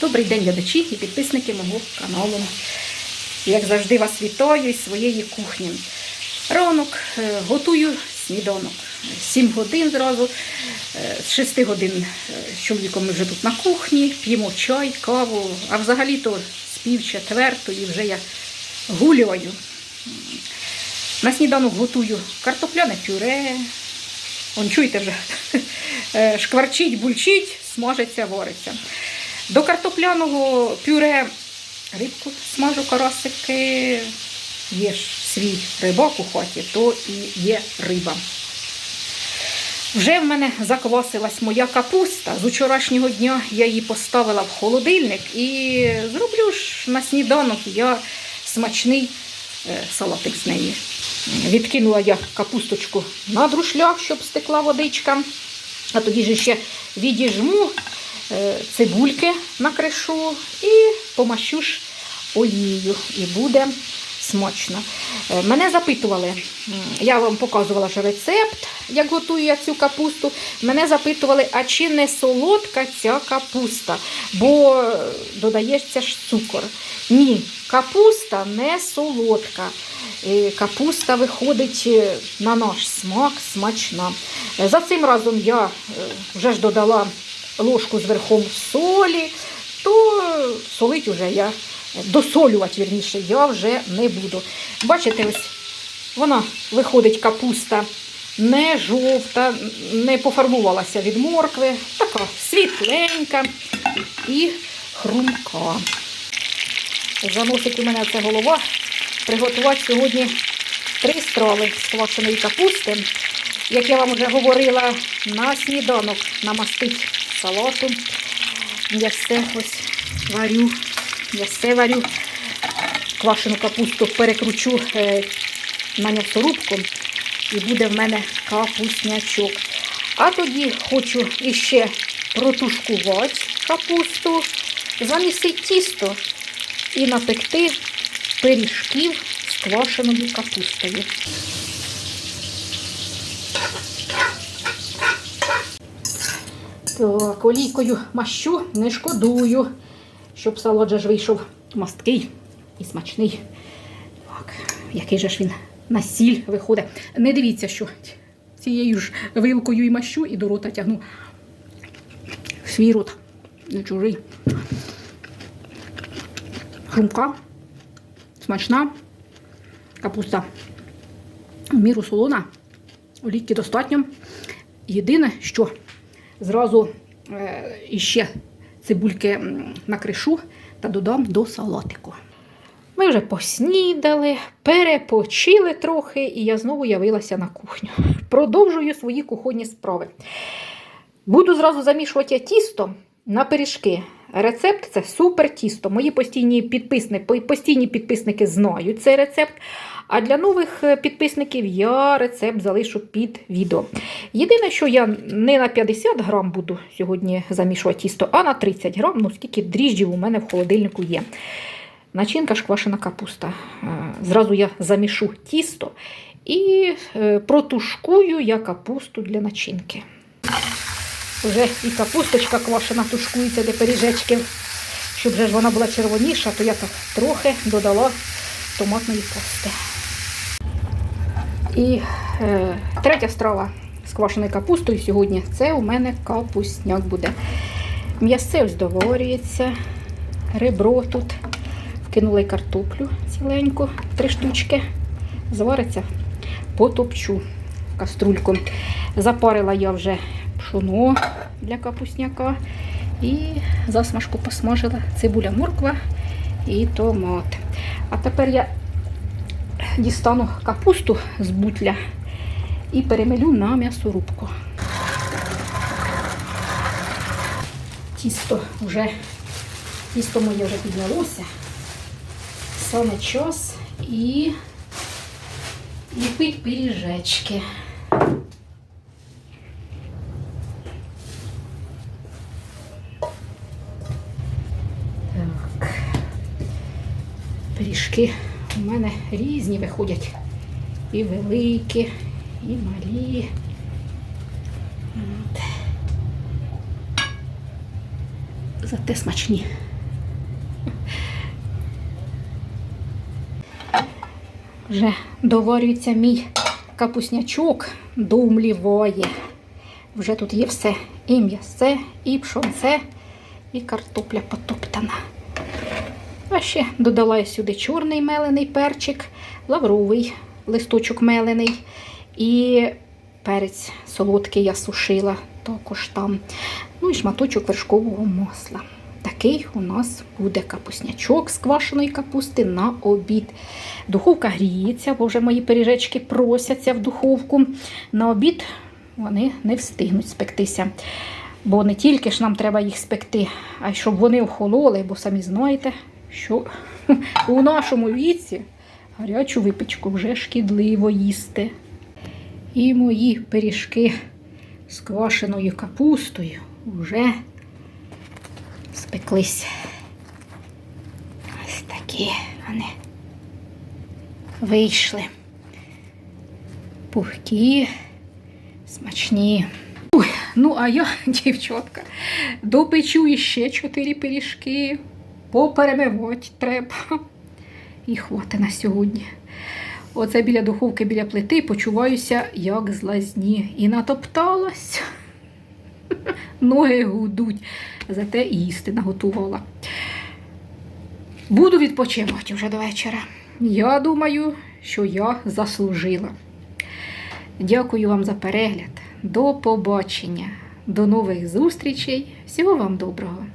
Добрий день, глядачі і підписники мого каналу. Як завжди вас вітаю із своєї кухні. Ранок е, готую сніданок. 7 годин зразу. Е, З 6 годин е, з чоловіком ми вже тут на кухні, п'ємо чай, каву, а взагалі-то з пів четвертої вже я гуляю. На сніданок готую картопляне пюре. Он чуєте вже, шкварчить, бульчить, смажиться, вариться. До картопляного пюре рибку смажу карасики. Є ж свій рибак у хаті, то і є риба. Вже в мене заквасилась моя капуста. З вчорашнього дня я її поставила в холодильник і зроблю ж на сніданок я смачний е, салатик з неї. Відкинула я капусточку на друшлях, щоб стекла водичка. А тоді ж ще відіжму цибульки накришу і помащу ж олією. І буде смачно. Е, Мене запитували, я вам показувала ж рецепт, як готую я цю капусту. Мене запитували, а чи не солодка ця капуста, бо е, додається ж цукор. Ні, капуста не солодка. Е, Капуста виходить е, на наш смак смачна. Е, За цим разом я е, вже ж додала ложку з верхом солі, то солить уже я, досолювати вірніше, я вже не буду. Бачите, ось вона виходить капуста не жовта, не пофарбувалася від моркви, така світленька і хрумка. Заносить у мене ця голова. Приготувати сьогодні три страви з квашеної капусти. Як я вам вже говорила, на сніданок намастить салату. Я все ось варю. Я все варю. Квашену капусту перекручу е, на м'ясорубку і буде в мене капуснячок. А тоді хочу іще протушкувати капусту, замісити тісто і напекти пиріжків з квашеною капустою. Так, олійкою мащу не шкодую, щоб салат вийшов масткий і смачний. Так, який же ж він на сіль виходить. Не дивіться, що цією ж вилкою і мащу і до рота тягну свій рот, не чужий. Хрумка, смачна, капуста в міру солона, олійки достатньо. Єдине, що зразу е, іще цибульки накришу та додам до салатику. Ми вже поснідали, перепочили трохи, і я знову явилася на кухню. Продовжую свої кухонні справи. Буду зразу замішувати тісто на пиріжки. Рецепт це супер тісто. Мої постійні підписники, постійні підписники знають цей рецепт. А для нових е, підписників я рецепт залишу під відео. Єдине, що я не на 50 грам буду сьогодні замішувати тісто, а на 30 грам, ну скільки дріжджів у мене в холодильнику є. Начинка ж квашена капуста. Е, Зразу я замішу тісто і е, протушкую я капусту для начинки. Вже і капусточка квашена тушкується для пиріжечків. Щоб вже ж вона була червоніша, то я так трохи додала томатної пасти. І е, третя страва з квашеною капустою сьогодні це у мене капусняк буде. М'ясце ось доварюється, ребро тут. Вкинула й картоплю ціленьку, три штучки. Звариться, потопчу каструльку. Запарила я вже пшоно для капусняка. І засмажку посмажила цибуля, морква і томат. А тепер я дістану капусту з бутля і перемелю на м'ясорубку. Тісто вже, тісто моє вже піднялося. Саме час і ліпить пиріжечки. Пиріжки у мене різні виходять. І великі, і малі. От. Зате смачні. Вже доварюється мій капуснячок, доумліває. Вже тут є все. І м'ясе, і пшонце, і картопля потоптана. А ще додала сюди чорний мелений перчик, лавровий листочок мелений і перець солодкий я сушила також там. Ну і шматочок вершкового масла. Такий у нас буде капуснячок з квашеної капусти на обід. Духовка гріється, бо вже мої пиріжечки просяться в духовку. На обід вони не встигнуть спектися. Бо не тільки ж нам треба їх спекти, а й щоб вони охололи, бо самі знаєте, що у нашому віці гарячу випічку вже шкідливо їсти. І мої пиріжки з квашеною капустою вже спеклись. Ось такі вони вийшли. Пухкі, смачні. Ой, ну, а я, дівчатка, допечу іще чотири пиріжки, поперемивати треба. І хватить на сьогодні. Оце біля духовки, біля плити почуваюся, як з лазні. І натопталась. Ноги гудуть. Зате їсти наготувала. Буду відпочивати вже до вечора. Я думаю, що я заслужила. Дякую вам за перегляд. До побачення. До нових зустрічей. Всього вам доброго!